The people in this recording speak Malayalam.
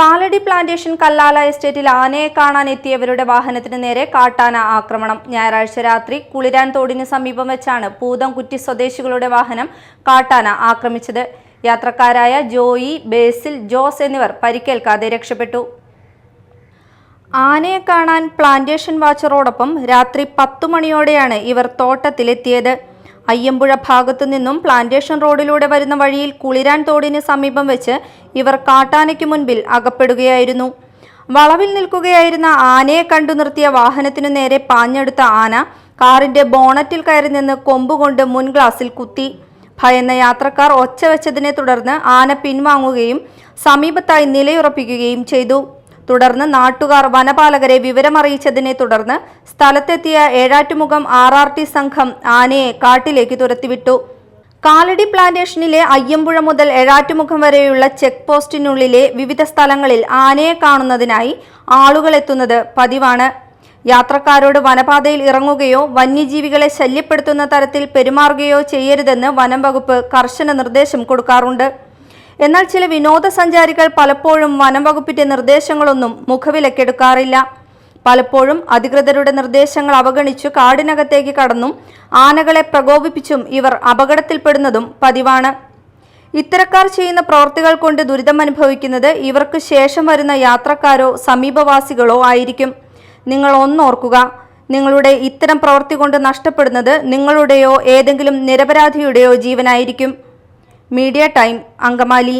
കാലടി പ്ലാന്റേഷൻ കല്ലാല എസ്റ്റേറ്റിൽ ആനയെ കാണാൻ എത്തിയവരുടെ വാഹനത്തിന് നേരെ കാട്ടാന ആക്രമണം. ഞായറാഴ്ച രാത്രി കുളിരാൻ തോടിന് സമീപം വെച്ചാണ് പൂതംകുറ്റി സ്വദേശികളുടെ വാഹനം കാട്ടാന ആക്രമിച്ചത്. യാത്രക്കാരായ ജോയി ബേസിൽ ജോസ് എന്നിവർ പരിക്കേൽക്കാതെ രക്ഷപ്പെട്ടു. ആനയെ കാണാൻ പ്ലാന്റേഷൻ വാച്ചറോടൊപ്പം രാത്രി പത്തു മണിയോടെയാണ് ഇവർ തോട്ടത്തിലെത്തിയത്. അയ്യമ്പുഴ ഭാഗത്തു നിന്നും പ്ലാന്റേഷൻ റോഡിലൂടെ വരുന്ന വഴിയിൽ കുളിരാൻ തോടിന് സമീപം വെച്ച് ഇവർ കാട്ടാനയ്ക്ക് മുൻപിൽ അകപ്പെടുകയായിരുന്നു. വളവിൽ നിൽക്കുകയായിരുന്ന ആനയെ കണ്ടു നിർത്തിയ വാഹനത്തിനു നേരെ പാഞ്ഞെടുത്ത ആന കാറിന്റെ ബോണറ്റിൽ കയറി നിന്ന് കൊമ്പുകൊണ്ട് മുൻ ഗ്ലാസിൽ കുത്തി. ഭയന്ന യാത്രക്കാർ ഒച്ച വെച്ചതിനെ തുടർന്ന് ആന പിൻവാങ്ങുകയും സമീപത്തായി നിലയുറപ്പിക്കുകയും ചെയ്തു. തുടർന്ന് നാട്ടുകാർ വനപാലകരെ വിവരമറിയിച്ചതിനെ തുടർന്ന് സ്ഥലത്തെത്തിയ ഏഴാറ്റുമുഖം ആർ ആർ ടി സംഘം ആനയെ കാട്ടിലേക്ക് തുരത്തിവിട്ടു. കാലടി പ്ലാന്റേഷനിലെ അയ്യമ്പുഴ മുതൽ ഏഴാറ്റുമുഖം വരെയുള്ള ചെക്ക് പോസ്റ്റിനുള്ളിലെ വിവിധ സ്ഥലങ്ങളിൽ ആനയെ കാണുന്നതിനായി ആളുകൾ എത്തുന്നത് പതിവാണ്. യാത്രക്കാരോട് വനപാതയിൽ ഇറങ്ങുകയോ വന്യജീവികളെ ശല്യപ്പെടുത്തുന്ന തരത്തിൽ പെരുമാറുകയോ ചെയ്യരുതെന്ന് വനം വകുപ്പ് കർശന നിർദ്ദേശം കൊടുക്കാറുണ്ട്. എന്നാൽ ചില വിനോദസഞ്ചാരികൾ പലപ്പോഴും വനം വകുപ്പിന്റെ നിർദ്ദേശങ്ങളൊന്നും മുഖവിലക്കെടുക്കാറില്ല. പലപ്പോഴും അധികൃതരുടെ നിർദ്ദേശങ്ങൾ അവഗണിച്ചു കാടിനകത്തേക്ക് കടന്നും ആനകളെ പ്രകോപിപ്പിച്ചും ഇവർ അപകടത്തിൽപ്പെടുന്നതും പതിവാണ്. ഇത്തരക്കാർ ചെയ്യുന്ന പ്രവർത്തികൾ കൊണ്ട് ദുരിതമനുഭവിക്കുന്നത് ഇവർക്ക് ശേഷം വരുന്ന യാത്രക്കാരോ സമീപവാസികളോ ആയിരിക്കും. നിങ്ങൾ ഒന്നോർക്കുക നിങ്ങളുടെ ഇത്തരം പ്രവൃത്തി കൊണ്ട് നഷ്ടപ്പെടുന്നത് നിങ്ങളുടെയോ ഏതെങ്കിലും നിരപരാധിയുടെയോ ജീവനായിരിക്കും. Media time Angamaly